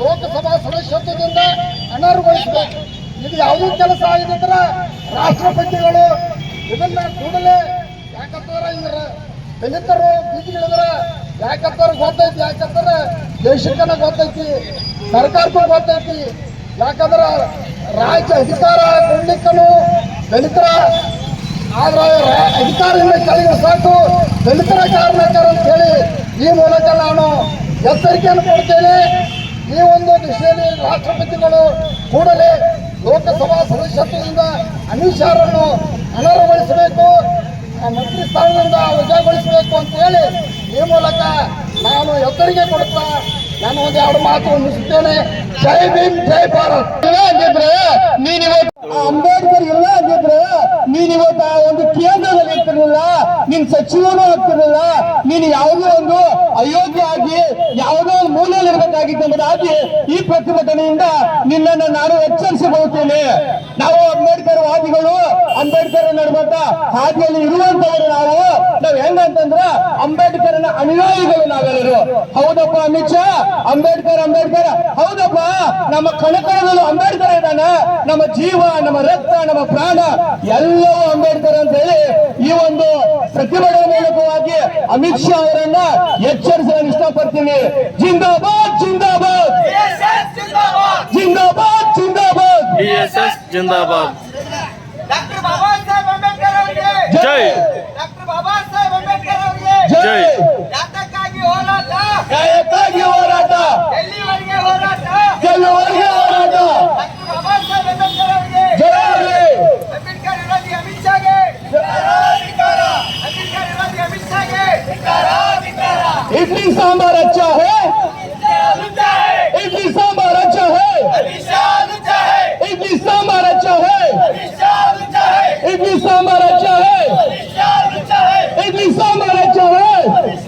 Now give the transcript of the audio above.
ಲೋಕಸಭಾ ಸದಸ್ಯತ್ವದಿಂದ ಅನರ್ಹಗೊಳಿಸಬೇಕು ಇದು ಯಾವುದೇ ಕೆಲಸ ಆಗಿದ್ರೆ ರಾಷ್ಟ್ರಪತಿಗಳು ಇದನ್ನ ಕೂಡಲೇ ಯಾಕಂತಂದ್ರೆ ಇದ್ರ ದಲಿತರು ಬೀದಿಗಳಿದ್ರ ಯಾಕಂತಾರೆ ಗೊತ್ತೈತಿ ಯಾಕಂದ್ರೆ ದೇಶಕ್ಕನ ಗೊತ್ತೈತಿ, ಸರ್ಕಾರಕ್ಕೂ ಗೊತ್ತೈತಿ. ಯಾಕಂದ್ರೆ ರಾಜ್ಯ ಅಧಿಕಾರ ಕೊಡ್ಲಿಕ್ಕನು ದಲಿತರ ಆದ್ರೆ ಅಧಿಕಾರದಿಂದ ಕೆಳಗೆ ಸಾಕು, ದಲಿತರ ಕಾರಣಕ್ಕಾರ ಅಂತ ಹೇಳಿ ಈ ಮೂಲಕ ನಾನು ಎಚ್ಚರಿಕೆಯನ್ನು ಕೊಡ್ತೇನೆ. ಈ ಒಂದು ದಿಶೆಯಲ್ಲಿ ರಾಷ್ಟ್ರಪತಿಗಳು ಕೂಡಲೇ ಲೋಕಸಭಾ ಸದಸ್ಯತ್ವದಿಂದ ಅಮಿತ್ ಶಾರನ್ನು ಅನರ್ಹಗೊಳಿಸಬೇಕು ಮಂತ್ರಿ ಸ್ಥಾನದಿಂದ ವಜಾಗೊಳಿಸಬೇಕು ಅಂತ ಹೇಳಿ ಈ ಮೂಲಕ ನಾನು ಎದುರಿಗೆ ಕೊಡ್ತಾ ನಾನು ಒಂದು ಎರಡು ಮಾತು ಮುಗಿಸುತ್ತೇನೆ. ಜೈ ಭೀಮ್ ಜೈ ಭಾರತ್. ಇಲ್ಲ ನೀನ್ ಸಚಿವನೂ ಆಗ್ತಿರಲಿಲ್ಲ. ನೀನು ಯಾವುದೇ ಒಂದು ಅಯೋಗ್ಯ ಆಗಿ ಯಾವುದೋ ಒಂದು ಮೂಲೆಯಲ್ಲಿ ಇರಬೇಕಾಗಿತ್ತು ಎಂಬುದಾಗಿ ಈ ಪ್ರತಿಭಟನೆಯಿಂದ ನಿನ್ನನ್ನು ನಾನು ಎಚ್ಚರಿಸಬಹುತ್ತೇನೆ ನಾವು ಅಂಬೇಡ್ಕರ್ ವಾದಿಗಳು, ಅಂಬೇಡ್ಕರ್ ನಡುವಂತ ಹಾದಿಯಲ್ಲಿ ಇರುವಂತವರು ನಾವು. ನಾವ್ ಹೆಂಗಂತಂದ್ರ ಅಂಬೇಡ್ಕರ್ನ ಅನುಯಾಯಿಗಳು ನಾವೆಲ್ಲರೂ. ಹೌದಪ್ಪ ಅಮಿತ್ ಶಾ? ಅಂಬೇಡ್ಕರ್ ಅಂಬೇಡ್ಕರ್. ಹೌದಪ್ಪ, ನಮ್ಮ ಕಣಕಣದಲ್ಲೂ ಅಂಬೇಡ್ಕರ್ ಇದ್ದಾನ. ನಮ್ಮ ಜೀವ, ನಮ್ಮ ರಕ್ತ, ನಮ್ಮ ಪ್ರಾಣ, ಎಲ್ಲವೂ ಅಂಬೇಡ್ಕರ್ ಅಂತ ಹೇಳಿ ಈ ಪ್ರತಿಭಟನೆ ಮೂಲಕವಾಗಿ ಅಮಿತ್ ಶಾ ಅವರನ್ನ ಎಚ್ಚರಿಸಲು ಇಷ್ಟಪಡ್ತೀನಿ ಜಿಂದಾಬಾದ್ ಜಿಂದಾಬಾದ್ ಜಿಂದಾಬಾದ್ ಜಿಂದಾಬಾದ್ ಡಿಎಸ್ಎಸ್ ಜಿಂದಾಬಾದ್ ಡಾಕ್ಟರ್ ಬಾಬಾ ಸಾಹೇಬ್ ಅಂಬೇಡ್ಕರ್ ಅವರಿಗೆ ಜೈ ಡಾಕ್ಟರ್ ಬಾಬಾ ಸಾಹೇಬ್ ಅಂಬೇಡ್ಕರ್ ಅವರಿಗೆ ಜೈ इडली सांभर अच्छा है। इडली सांभर अच्छा है। इडली सांभर अच्छा है। इडली सांभर अच्छा है। इडली सांभर अच्छा है।